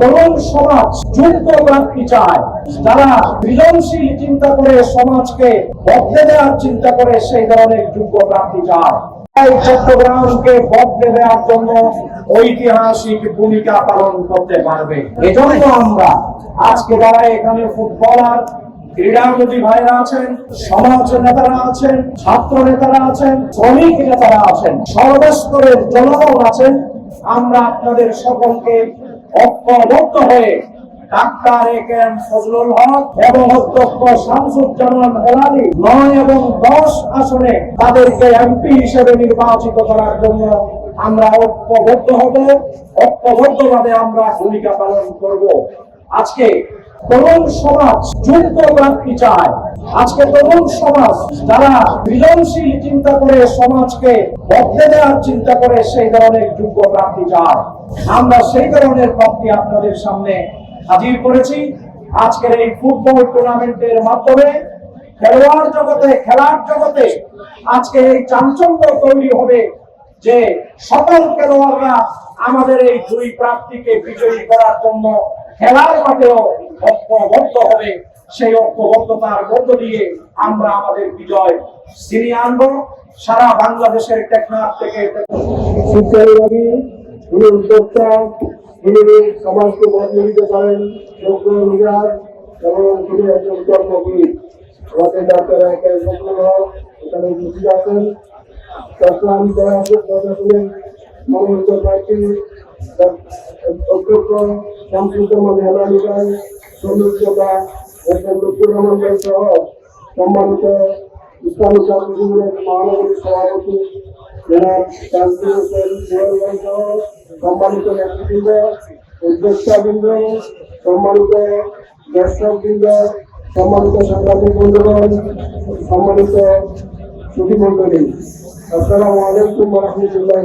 তরুণ সমাজ যুক্ত প্রাপ্তি চায়। যারা সৃজনশীল চিন্তা করে সমাজকে বদলে দেওয়ার চিন্তা করে সেই ধরনের যোগ্য প্রাপ্তি চায়। চট্টগ্রামকে বদলে দেওয়ার জন্য ঐতিহাসিক ভূমিকা পালন করতে পারবে। এজন্য আমরা আজকে যারা এখানে ফুটবলার ক্রীড়ামোদী ভাইরা আছেন, সমাজ নেতারা আছেন, ছাত্র নেতারা আছেন, শ্রমিক নেতারা আছেন, সর্বস্তরের জনগণ আছেন, আমরা আপনাদের সকলকে হয়ে doctor A K M Fazlul Haque এবং অধ্যক্ষ শামসুজ্জামান হেলালি নয় এবং দশ আসনে তাদেরকে এমপি হিসেবে নির্বাচিত করার জন্য আমরা ঐক্যবদ্ধ হব। ঐক্যবদ্ধভাবে আমরা ভূমিকা পালন করব। আজকে তরুণ সমাজ যুক্ত প্রাপ্তি চায়? আজকে তরুণ সমাজ যারা সৃজনশীল চিন্তা করে সমাজকে বদলে দেওয়ার চিন্তা করে সেই ধরনের যোগ্য প্রাপ্তি চায়। আমরা সেই ধরনের প্রাপ্তি আপনাদের সামনে হাজির করেছি। আজকের এই ফুটবল টুর্নামেন্টের মাধ্যমে খেলোয়াড় জগতে, খেলার জগতে আজকে এই চাঞ্চল্য তৈরি হবে যে সকল খেলোয়াড়রা আমাদের এই দুই প্রাপ্তিকে বিজয়ী করার জন্য খেলার মাঠেও ঐক্যবদ্ধ হবে। সেই ঐক্যবদ্ধতার মধ্য দিয়ে আমরা আমাদের বিজয় ছিনিয়ে আনব। সারা বাংলাদেশের টেকনাফ থেকে উদ্যোক্তা সমাজকে ডাক্তার এখানে সম্মানিত ইসলামী ছাত্র শিবিরের মহানগরী সভাপতি সম্মানিত নেতৃবৃন্দ, উদ্যোক্তাবৃন্দ, সম্মানিত দর্শকবৃন্দ, সম্মানিত সাংবাদিক বন্ধুগণ, সম্মানিত সুধী মন্ডলী আসসালামু আলাইকুম রহমতুল্লাহ